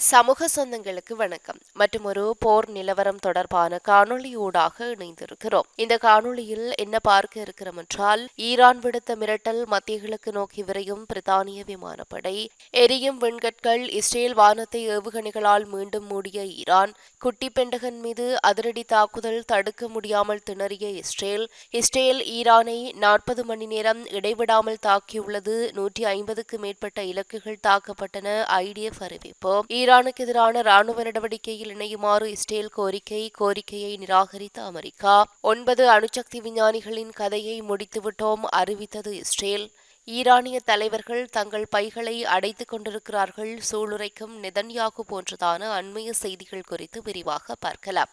சமூக சொந்தங்களுக்கு வணக்கம். மற்றும் ஒரு போர் நிலவரம் தொடர்பான காணொளியூடாக இணைந்திருக்கிறோம். இந்த காணொளியில் என்ன பார்க்க இருக்கிறோம் என்றால் ஈரான் விடுத்த மிரட்டல் மத்திய கிழக்கு நோக்கி விரையும் பிரித்தானிய விமானப்படை. எரியும் விண்கற்கள் இஸ்ரேல் வானத்தை ஏவுகணைகளால் மீண்டும் மூடிய ஈரான். குட்டி பெண்டகன் மீது அதிரடி தாக்குதல் தடுக்க முடியாமல் திணறிய இஸ்ரேல். இஸ்ரேல் ஈரானை நாற்பது மணி நேரம் இடைவிடாமல் தாக்கியுள்ளது. நூற்றி ஐம்பதுக்கு மேற்பட்ட இலக்குகள் தாக்கப்பட்டன. ஐடிஎஃப் அறிவிப்பு. ஈரானுக்கு எதிரான ராணுவ நடவடிக்கையில் இணையுமாறு இஸ்ரேல் கோரிக்கை கோரிக்கையை நிராகரித்த அமெரிக்கா. ஒன்பது அணுசக்தி விஞ்ஞானிகளின் கதையை முடித்துவிட்டோம் அறிவித்தது இஸ்ரேல். ஈரானிய தலைவர்கள் தங்கள் பைகளை அடைத்துக் கொண்டிருக்கிறார்கள் சூளுரைக்கும் நெதன்யாகு போன்றதான அண்மைய செய்திகள் குறித்து விரிவாக பார்க்கலாம்.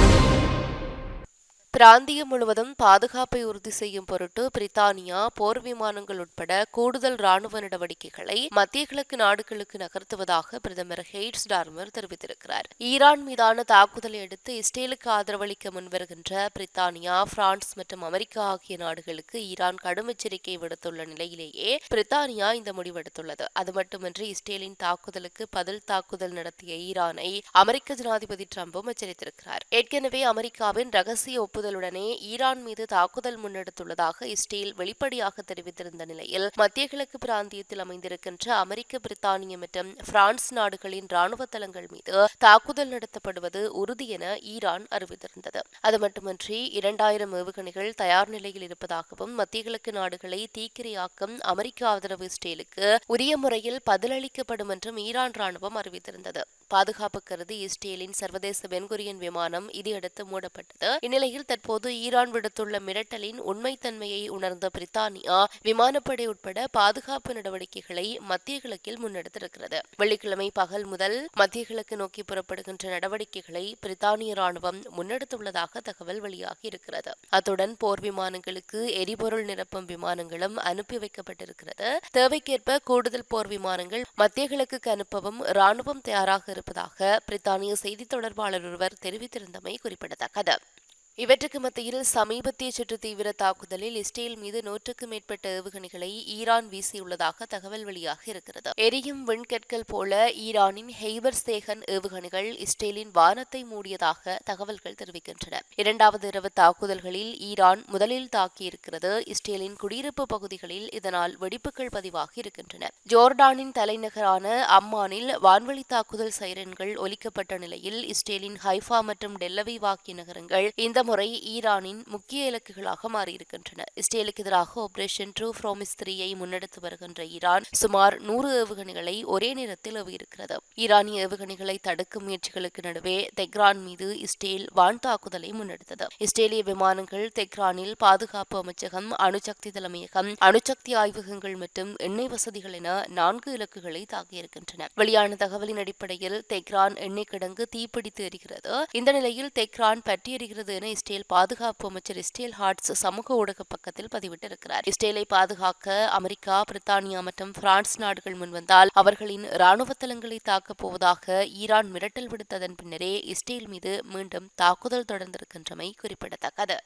பிராந்தியம் முழுவதும் பாதுகாப்பை உறுதி செய்யும் பொருட்டு பிரித்தானியா போர் விமானங்கள் உட்பட கூடுதல் ராணுவ நடவடிக்கைகளை மத்திய கிழக்கு நாடுகளுக்கு நகர்த்துவதாக பிரதமர் ஹெய்ட்ஸ் டார்மர் தெரிவித்திருக்கிறார். ஈரான் மீதான தாக்குதலை அடுத்து இஸ்ரேலுக்கு ஆதரவளிக்க முன்வருகின்ற பிரித்தானியா பிரான்ஸ் மற்றும் அமெரிக்கா ஆகிய நாடுகளுக்கு ஈரான் கடும் எச்சரிக்கை விடுத்துள்ள நிலையிலேயே பிரித்தானியா இந்த முடிவெடுத்துள்ளது அது மட்டுமின்றி இஸ்ரேலின் தாக்குதலுக்கு பதில் தாக்குதல் நடத்திய ஈரானை அமெரிக்க ஜனாதிபதி டிரம்பும் எச்சரித்திருக்கிறார். ஏற்கனவே அமெரிக்காவின் ரகசிய ஒப்புதல் தாக்குதலுடனே ஈரான் மீது தாக்குதல் முன்னெடுத்துள்ளதாக இஸ்ரேல் வெளிப்படையாக தெரிவித்திருந்த நிலையில் மத்திய கிழக்கு பிராந்தியத்தில் அமைந்திருக்கின்ற அமெரிக்க பிரித்தானிய மற்றும் பிரான்ஸ் நாடுகளின் ராணுவ தளங்கள் மீது தாக்குதல் நடத்தப்படுவது உறுதி என ஈரான் அறிவித்திருந்தது. அது மட்டுமன்றி இரண்டாயிரம் ஏவுகணைகள் தயார் நிலையில் இருப்பதாகவும் மத்திய கிழக்கு நாடுகளை தீக்கிரையாக்கும் அமெரிக்க ஆதரவு இஸ்ரேலுக்கு உரிய முறையில் பதிலளிக்கப்படும் என்றும் ஈரான் ராணுவம் அறிவித்திருந்தது. பாதுகாப்பு கருதி இஸ்ரேலின் சர்வதேச வெண்குரியன் விமானம் இதையடுத்து மூடப்பட்டது. இந்நிலையில் தற்போது ஈரான் விடுத்துள்ள மிரட்டலின் உண்மைத்தன்மையை உணர்ந்த பிரித்தானியா விமானப்படை உட்பட பாதுகாப்பு நடவடிக்கைகளை மத்திய கிழக்கில் முன்னெடுத்திருக்கிறது. வெள்ளிக்கிழமை பகல் முதல் மத்திய கிழக்கு நோக்கி புறப்படுகின்ற நடவடிக்கைகளை பிரித்தானிய ராணுவம் முன்னெடுத்துள்ளதாக தகவல் வெளியாகி இருக்கிறது. அத்துடன் போர் விமானங்களுக்கு எரிபொருள் நிரப்பும் விமானங்களும் அனுப்பி வைக்கப்பட்டிருக்கிறது. தேவைக்கேற்ப கூடுதல் போர் விமானங்கள் மத்திய கிழக்குக்கு அனுப்பவும் ராணுவம் தயாராக இருப்பதாக பிரித்தானிய செய்தி தொடர்பாளர் ஒருவர் தெரிவித்திருந்தமை குறிப்பிடத்தக்கது. இவற்றுக்கு மத்தியில் சமீபத்திய சுற்று தீவிர தாக்குதலில் இஸ்ரேல் மீது நூற்றுக்கும் மேற்பட்ட ஏவுகணைகளை ஈரான் வீசியுள்ளதாக தகவல் வெளியாக இருக்கிறது. எரியும் விண்கற்கள் போல ஈரானின் ஹெய்பர் சேகன் ஏவுகணைகள் இஸ்ரேலின் வானத்தை மூடியதாக தகவல்கள் தெரிவிக்கின்றன. இரண்டாவது இரவு தாக்குதல்களில் ஈரான் முதலில் தாக்கியிருக்கிறது இஸ்ரேலின் குடியிருப்பு பகுதிகளில் இதனால் வெடிப்புகள் பதிவாகி இருக்கின்றன. ஜோர்டானின் தலைநகரான அம்மானில் வான்வழி தாக்குதல் சைரன்கள் ஒலிக்கப்பட்ட நிலையில் இஸ்ரேலின் ஹைஃபா மற்றும் டெல்லவி வாக்கிய நகரங்கள் இந்த முறை ஈரானின் முக்கிய இலக்குகளாக மாறியிருக்கின்றன. இஸ்ரேலுக்கு எதிராக ஆபரேஷன் ட்ரூ ஃப்ரோமிஸ் த்ரீயை முன்னெடுத்து வருகின்ற ஈரான் சுமார் நூறு ஏவுகணைகளை ஒரே நேரத்தில் ஏவியிருக்கிறது. ஈரானிய ஏவுகணைகளை தடுக்கும் முயற்சிகளுக்கு நடுவே தெக்ரான் மீது இஸ்ரேல் வான் தாக்குதலை முன்னெடுத்தது. இஸ்ரேலிய விமானங்கள் தெக்ரானில் பாதுகாப்பு அமைச்சகம் அணுசக்தி தலைமையகம் அணுசக்தி ஆய்வகங்கள் மற்றும் எண்ணெய் வசதிகள் என நான்கு இலக்குகளை தாக்கியிருக்கின்றன. வெளியான தகவலின் அடிப்படையில் தெக்ரான் எண்ணெய் கிடங்கு தீப்பிடித்து எரிகிறது. இந்த நிலையில் தெக்ரான் பற்றி எரிகிறது என இஸ்ரேல் பாதுகாப்பு அமைச்சர் இஸ்ரேல் ஹார்ட்ஸ் சமூக ஊடக பக்கத்தில் பதிவிட்டிருக்கிறார். இஸ்ரேலை பாதுகாக்க அமெரிக்கா பிரித்தானியா மற்றும் பிரான்ஸ் நாடுகள் முன்வந்தால் அவர்களின் ராணுவ தளங்களை தாக்கப் போவதாக ஈரான் மிரட்டல் விடுத்ததன் பின்னரே இஸ்ரேல் மீது மீண்டும் தாக்குதல் தொடர்ந்திருக்கின்றமை குறிப்பிடத்தக்கது.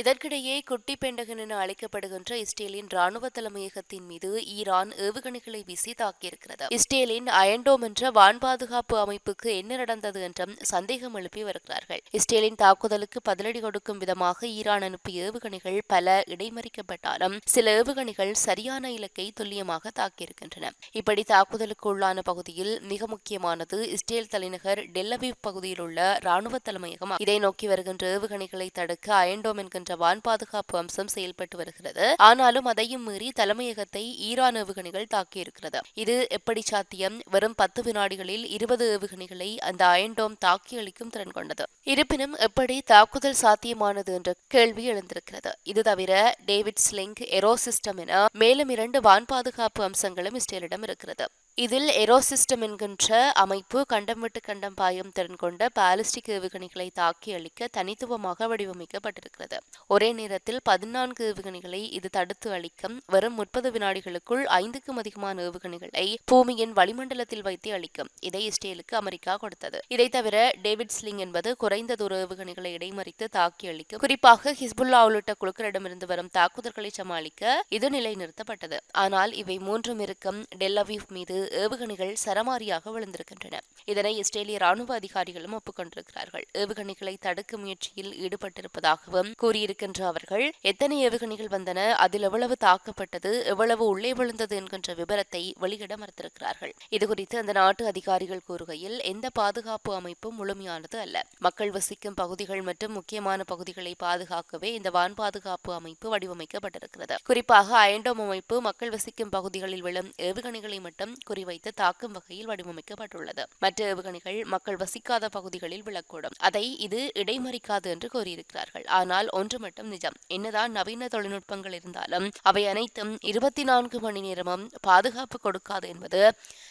இதற்கிடையே குட்டி பெண்டகன் என அழைக்கப்படுகின்ற இஸ்ரேலின் ராணுவ தலைமையகத்தின் மீது ஈரான் ஏவுகணைகளை வீசி தாக்கியிருக்கிறது. இஸ்ரேலின் அயன்டோம் என்ற வான் பாதுகாப்பு அமைப்புக்கு என்ன நடந்தது என்றும் சந்தேகம் எழுப்பி வருகிறார்கள். இஸ்ரேலின் தாக்குதலுக்கு பதிலடி கொடுக்கும் விதமாக ஈரான் அனுப்பிய ஏவுகணைகள் பல இடைமறிக்கப்பட்டாலும் சில ஏவுகணைகள் சரியான இலக்கை துல்லியமாக தாக்கியிருக்கின்றன. இப்படி தாக்குதலுக்கு உள்ளான பகுதியில் மிக முக்கியமானது இஸ்ரேல் தலைநகர் டெல்லவி பகுதியில் உள்ள ராணுவ தலைமையகம். இதை நோக்கி வருகின்ற ஏவுகணைகளை தடுக்க அயன்டோம் என்கின்ற என்ற வான் பாதுகாப்பு அம்சம் செயல்பட்டு வருகிறது. ஆனாலும் அதையும் மீறி தலைமையகத்தை ஈரான் ஏவுகணைகள் தாக்கியிருக்கிறது. இது எப்படி சாத்தியம்? வெறும் பத்து வினாடிகளில் இருபது ஏவுகணைகளை அந்த அயன்டோம் தாக்கி அளிக்கும் திறன் கொண்டது. இருப்பினும் எப்படி தாக்குதல் சாத்தியமானது என்ற கேள்வி எழுந்திருக்கிறது. இது தவிர டேவிட் ஸ்லிங் எரோ சிஸ்டம் என மேலும் இரண்டு வான் பாதுகாப்பு அம்சங்களும் இஸ்ரேலிடம் இருக்கிறது. இதில் எரோசிஸ்டம் என்கின்ற அமைப்பு கண்டம் விட்டு கண்டம் பாயும் திறன் கொண்ட பாலிஸ்டிக் ஏவுகணைகளை தாக்கி அளிக்க தனித்துவமாக வடிவமைக்கப்பட்டிருக்கிறது. ஒரே நேரத்தில் பதினான்கு ஏவுகணைகளை இது தடுத்து அளிக்கும் வெறும் முப்பது வினாடிகளுக்குள் ஐந்துக்கும் அதிகமான ஏவுகணைகளை பூமியின் வளிமண்டலத்தில் வைத்து அளிக்கும் இதை இஸ்ரேலுக்கு அமெரிக்கா கொடுத்தது. இதை தவிர டேவிட் ஸ்லிங் என்பது குறைந்த தூர ஏவுகணைகளை இடைமறித்து தாக்கி அளிக்கும் குறிப்பாக ஹிஸ்புல்லா உள்ளிட்ட குழுக்களிடமிருந்து வரும் தாக்குதல்களை சமாளிக்க இது நிலைநிறுத்தப்பட்டது. ஆனால் இவை மூன்றும் இருக்கும் டெல்லவீவ் மீது ஏவுகணைகள் சரமாரியாக விழுந்திருக்கின்றன. இதனை இஸ்ரேலிய ராணுவ அதிகாரிகளும் ஒப்புக்கொண்டிருக்கிறார்கள். ஏவுகணைகளை தடுக்கும் முயற்சியில் ஈடுபட்டிருப்பதாகவும் கூறியிருக்கின்ற அவர்கள் எத்தனை ஏவுகணைகள் வந்தன அதில் எவ்வளவு தாக்கப்பட்டது எவ்வளவு உள்ளே விழுந்தது என்கின்ற விவரத்தை வெளியிட மறுத்திருக்கிறார்கள். இதுகுறித்து அந்த நாட்டு அதிகாரிகள் கூறுகையில் எந்த பாதுகாப்பு அமைப்பும் முழுமையானது அல்ல. மக்கள் வசிக்கும் பகுதிகள் மற்றும் முக்கியமான பகுதிகளை பாதுகாக்கவே இந்த வான் பாதுகாப்பு அமைப்பு வடிவமைக்கப்பட்டிருக்கிறது. குறிப்பாக அயண்டோம் அமைப்பு மக்கள் வசிக்கும் பகுதிகளில் விழும் ஏவுகணைகளை மட்டும் குறிவைத்து தாக்கும் வகையில் வடிவமைக்கப்பட்டுள்ளது. மற்ற ஏவுகணைகள் மக்கள் வசிக்காத பகுதிகளில் விழக்கூடும். அதை இது இடைமறிக்காது என்று கூறியிருக்கிறார்கள். ஆனால் ஒன்று மட்டும் நிஜம். என்னதான் நவீன தொழில்நுட்பங்கள் இருந்தாலும் அவை அனைத்தும் இருபத்தி நான்கு மணி நேரமும் பாதுகாப்பு கொடுக்காது என்பது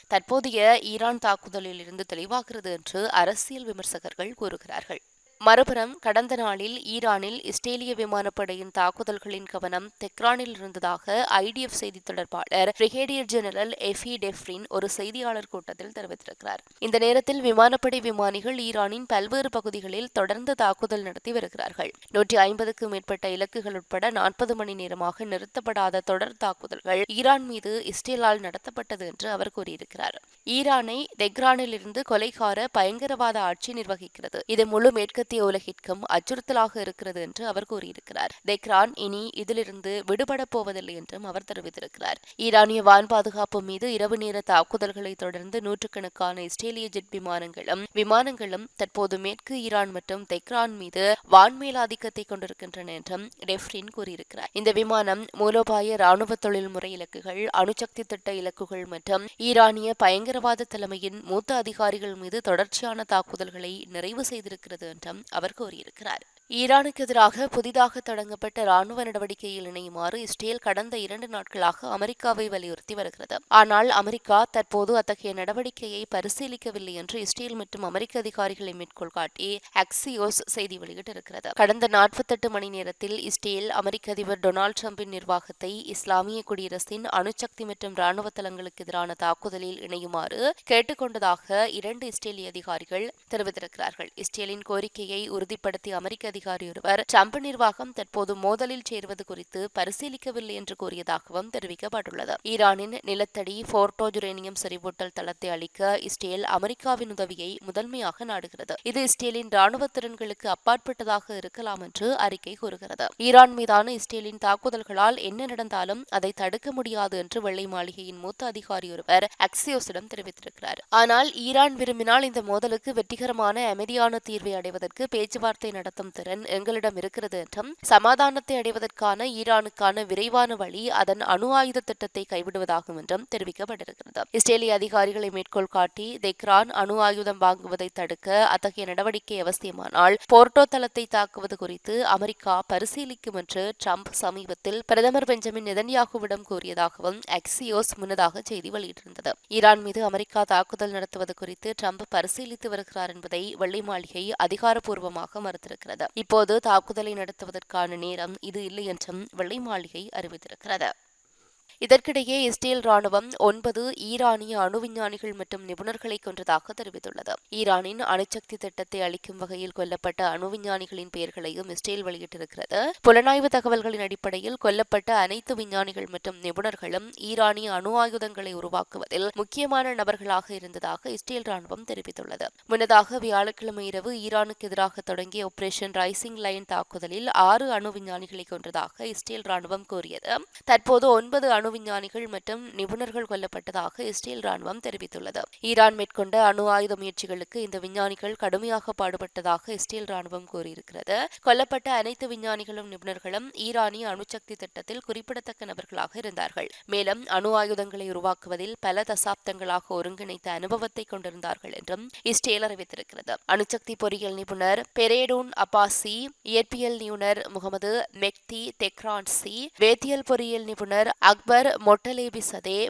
தற்போதைய ஈரான் தாக்குதலில் இருந்து தெளிவாகிறது என்று அரசியல் விமர்சகர்கள் கூறுகிறார்கள். மறுபுறம் கடந்த நாளில் ஈரானில் இஸ்ரேலிய விமானப்படையின் தாக்குதல்களின் கவனம் தெக்ரானில் இருந்ததாக ஐடிஎஃப் செய்தி தொடர்பாளர் பிரிகேடியர் ஜெனரல் எஃபி டெஃப்ரின் ஒரு செய்தியாளர் கூட்டத்தில் தெரிவித்திருக்கிறார். இந்த நேரத்தில் விமானப்படை விமானிகள் ஈரானின் பல்வேறு பகுதிகளில் தொடர்ந்து தாக்குதல் நடத்தி வருகிறார்கள். நூற்றி ஐம்பதுக்கும் மேற்பட்ட இலக்குகள் உட்பட நாற்பது மணி நேரமாக நிறுத்தப்படாத தொடர் தாக்குதல்கள் ஈரான் மீது இஸ்ரேலால் நடத்தப்பட்டது என்று அவர் கூறியிருக்கிறார். ஈரானை தெக்ரானிலிருந்து கொலைகார பயங்கரவாத ஆட்சி நிர்வகிக்கிறது. இது முழு மேற்கு மேற்கத்திய உலகிற்கும் அச்சுறுத்தலாக இருக்கிறது என்று அவர் கூறியிருக்கிறார். தெக்ரான் இனி இதிலிருந்து விடுபடப் போவதில்லை என்றும் அவர் தெரிவித்திருக்கிறார். ஈரானிய வான் பாதுகாப்பு மீது இரவு நேர தாக்குதல்களை தொடர்ந்து நூற்றுக்கணக்கான இஸ்ரேலிய ஜெட் விமானங்களும் விமானங்களும் தற்போது மேற்கு ஈரான் மற்றும் தெக்ரான் மீது வான்மேலாதிக்கத்தை கொண்டிருக்கின்றன என்றும் டெஃப்ரின் கூறியிருக்கிறார். இந்த விமானம் மூலோபாய ராணுவ தொழில்முறை இலக்குகள் அணுசக்தி திட்ட இலக்குகள் மற்றும் ஈரானிய பயங்கரவாத தலைமையின் மூத்த அதிகாரிகள் மீது தொடர்ச்சியான தாக்குதல்களை நிறைவு செய்திருக்கிறது என்றும் அவர் கூறியிருக்கிறார். ஈரானுக்கு எதிராக புதிதாக தொடங்கப்பட்ட ராணுவ நடவடிக்கையில் இணையுமாறு இஸ்ரேல் கடந்த இரண்டு நாட்களாக அமெரிக்காவை வலியுறுத்தி வருகிறது. ஆனால் அமெரிக்கா தற்போது அத்தகைய நடவடிக்கையை பரிசீலிக்கவில்லை என்று இஸ்ரேல் மற்றும் அமெரிக்க அதிகாரிகளை மேற்கோள் காட்டி அக்சியோஸ் செய்தி வெளியிட்டிருக்கிறது. கடந்த நாற்பத்தெட்டு மணி நேரத்தில் இஸ்ரேல் அமெரிக்க அதிபர் டொனால்டு டிரம்பின் நிர்வாகத்தை இஸ்லாமிய குடியரசின் அணுசக்தி மற்றும் ராணுவ தளங்களுக்கு எதிரான தாக்குதலில் இணையுமாறு கேட்டுக்கொண்டதாக இரண்டு இஸ்ரேலிய அதிகாரிகள் தெரிவித்திருக்கிறார்கள். இஸ்ரேலின் கோரிக்கையை உறுதிப்படுத்தி அமெரிக்க அதிகாரி ஒருவர் டிரம்ப் நிர்வாகம் தற்போது மோதலில் சேர்வது குறித்து பரிசீலிக்கவில்லை என்று கூறியதாகவும் தெரிவிக்கப்பட்டுள்ளது. ஈரானின் நிலத்தடி போர்டோ யுரேனியம் செறிவூட்டல் தளத்தை அளிக்க இஸ்ரேல் அமெரிக்காவின் உதவியை முதன்மையாக நாடுகிறது. இது இஸ்ரேலின் ராணுவ திறன்களுக்கு அப்பாற்பட்டதாக இருக்கலாம் என்று அறிக்கை கூறுகிறது. ஈரான் மீதான இஸ்ரேலின் தாக்குதல்களால் என்ன நடந்தாலும் அதை தடுக்க முடியாது என்று வெள்ளை மாளிகையின் மூத்த அதிகாரி ஒருவர் அக்சியோஸிடம் தெரிவித்திருக்கிறார். ஆனால் ஈரான் விரும்பினால் இந்த மோதலுக்கு வெற்றிகரமான அமைதியான தீர்வை அடைவதற்கு பேச்சுவார்த்தை நடத்தும் திறன் எங்களிடம் இருக்கிறது என்றும் சமாதானத்தை அடைவதற்கான ஈரானுக்கான விரைவான வழி அதன் அணு ஆயுத திட்டத்தை கைவிடுவதாகும் என்றும் தெரிவிக்கப்பட்டிருக்கிறது. இஸ்ரேலிய அதிகாரிகளை மேற்கோள் காட்டி தெக்ரான் அணு ஆயுதம் வாங்குவதை தடுக்க அத்தகைய நடவடிக்கை அவசியமானால் போர்ட்டோ தளத்தை தாக்குவது குறித்து அமெரிக்கா பரிசீலிக்கும் என்று ட்ரம்ப் சமீபத்தில் பிரதமர் பெஞ்சமின் நெதன்யாகுவிடம் கூறியதாகவும் அக்சியோஸ் முன்னதாக செய்தி வெளியிட்டிருந்தது. ஈரான் மீது அமெரிக்கா தாக்குதல் நடத்துவது குறித்து ட்ரம்ப் பரிசீலித்து வருகிறார் என்பதை வெள்ளை மாளிகை அதிகாரப்பூர்வமாக மறுத்திருக்கிறது. இப்போது தாக்குதலை நடத்துவதற்கான நேரம் இது இல்லை என்றும் வெள்ளை மாளிகை அறிவித்திருக்கிறது. இதற்கிடையே இஸ்ரேல் ராணுவம் ஒன்பது ஈரானிய அணு விஞ்ஞானிகள் மற்றும் நிபுணர்களை கொன்றதாக தெரிவித்துள்ளது. ஈரானின் அணுசக்தி திட்டத்தை அளிக்கும் வகையில் கொல்லப்பட்ட அணு விஞ்ஞானிகளின் பெயர்களையும் இஸ்ரேல் வெளியிட்டிருக்கிறது. புலனாய்வு தகவல்களின் அடிப்படையில் கொல்லப்பட்ட அனைத்து விஞ்ஞானிகள் மற்றும் நிபுணர்களும் ஈரானிய அணு ஆயுதங்களை உருவாக்குவதில் முக்கியமான நபர்களாக இருந்ததாக இஸ்ரேல் ராணுவம் தெரிவித்துள்ளது. முன்னதாக வியாழக்கிழமை இரவு ஈரானுக்கு எதிராக தொடங்கிய ஆபரேஷன் ரைசிங் லைன் தாக்குதலில் ஆறு அணு விஞ்ஞானிகளை கொன்றதாக இஸ்ரேல் ராணுவம் கூறியது. தற்போது ஒன்பது அணு விஞ்ஞானிகள் மற்றும் நிபுணர்கள் கொல்லப்பட்டதாக இஸ்ரேல் ராணுவம் தெரிவித்துள்ளது. ஈரான் மேற்கொண்ட அணு ஆயுத முயற்சிகளுக்கு இந்த விஞ்ஞானிகள் கடுமையாக பாடுபட்டதாக இஸ்ரேல் ராணுவம் கூறியிருக்கிறது. கொல்லப்பட்ட அனைத்து விஞ்ஞானிகளும் நிபுணர்களும் ஈரானிய அணுசக்தி திட்டத்தில் குறிப்பிடத்தக்க நபர்களாக இருந்தார்கள். மேலும் அணு ஆயுதங்களை உருவாக்குவதில் பல தசாப்தங்களாக ஒருங்கிணைத்த அனுபவத்தை கொண்டிருந்தார்கள் என்றும் இஸ்ரேல் அறிவித்திருக்கிறது. அணுசக்தி பொறியியல் நிபுணர் பெரேடூன் அப்பாசி இயற்பியல் நிபுணர் முகமது மெக்தி தெக்ரான்சி வேதியியல் பொறியியல் நிபுணர் அக்பர் மருத்துவர் மொட்டலே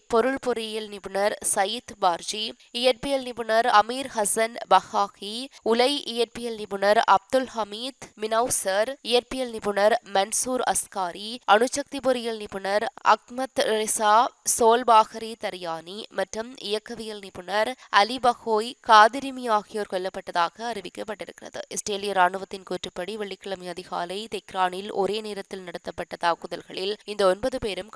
பொருள் பொறியியல் நிபுணர் சயீத் பார்ஜி இயற்பியல் நிபுணர் அமீர் ஹசன் பஹாகி உலை இயற்பியல் நிபுணர் அப்துல் ஹமீத் மினௌசர் இயற்பியல் நிபுணர் மன்சூர் அஸ்காரி அணுசக்தி பொறியியல் நிபுணர் அக்மத் ரிசா சோல்பாகரி தரியானி மற்றும் இயக்கவியல் நிபுணர் அலி பஹோய் காதிரிமி ஆகியோர் கொல்லப்பட்டதாக அறிவிக்கப்பட்டிருக்கிறது. இஸ்ரேலிய ராணுவத்தின் கூற்றுப்படி வெள்ளிக்கிழமை அதிகாலை தெக்ரானில் ஒரே நேரத்தில் நடத்தப்பட்ட தாக்குதல்களில் இந்த ஒன்பது பேரும்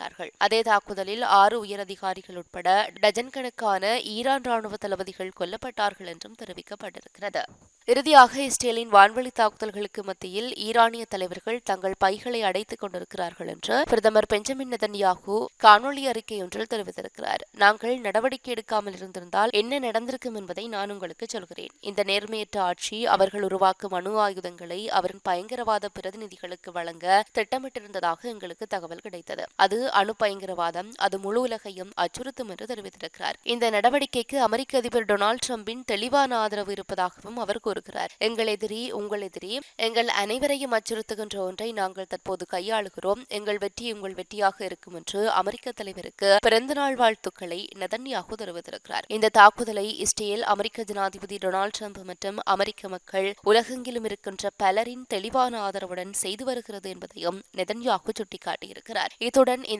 கொல்லப்பட்டிருக்கிறார்கள் அதே தாக்குதலில் ஆறு உயரதிகாரிகள் உட்பட டஜன் கணக்கான ஈரான் ராணுவ தளபதிகள் கொல்லப்பட்டார்கள் என்றும் தெரிவிக்கப்பட்டிருக்கிறது. இறுதியாக இஸ்ரேலின் வான்வழி தாக்குதல்களுக்கு மத்தியில் ஈரானிய தலைவர்கள் தங்கள் பைகளை அடைத்துக் கொண்டிருக்கிறார்கள் என்று பிரதமர் பெஞ்சமின் நெதன்யாகு காணொலி அறிக்கை ஒன்றில் தெரிவித்திருக்கிறார். நாங்கள் நடவடிக்கை எடுக்காமல் இருந்திருந்தால் என்ன நடந்திருக்கும் என்பதை நான் உங்களுக்கு சொல்கிறேன். இந்த நேர்மையற்ற ஆட்சி அவர்கள் உருவாக்கும் அணு ஆயுதங்களை அவரின் பயங்கரவாத பிரதிநிதிகளுக்கு வழங்க திட்டமிட்டிருந்ததாக எங்களுக்கு தகவல் கிடைத்தது. அது அணு பயங்கரவாதம் அது முழு உலகையும் அச்சுறுத்தும் என்று தெரிவித்திருக்கிறார். இந்த நடவடிக்கைக்கு அமெரிக்க அதிபர் டொனால்டு டிரம்பின் தெளிவான ஆதரவு இருப்பதாகவும் அவர் கூறுகிறார். எங்கள் எதிரி உங்கள் எதிரி எங்கள் அனைவரையும் அச்சுறுத்துகின்ற ஒன்றை நாங்கள் தற்போது கையாளுகிறோம். எங்கள் வெற்றி உங்கள் வெற்றியாக இருக்கும் என்று அமெரிக்க தலைவருக்கு பிறந்தநாள் வாழ்த்துக்களை நதன்யாகு தெரிவித்திருக்கிறார். இந்த தாக்குதலை இஸ்ரேல் அமெரிக்க ஜனாதிபதி டொனால்டு டிரம்ப் மற்றும் அமெரிக்க மக்கள் உலகெங்கிலும் இருக்கின்ற பலரின் தெளிவான ஆதரவுடன் செய்து வருகிறது என்பதையும் நெதன்யாகு சுட்டிக்காட்டியிருக்கிறார். இத்துடன் இந்த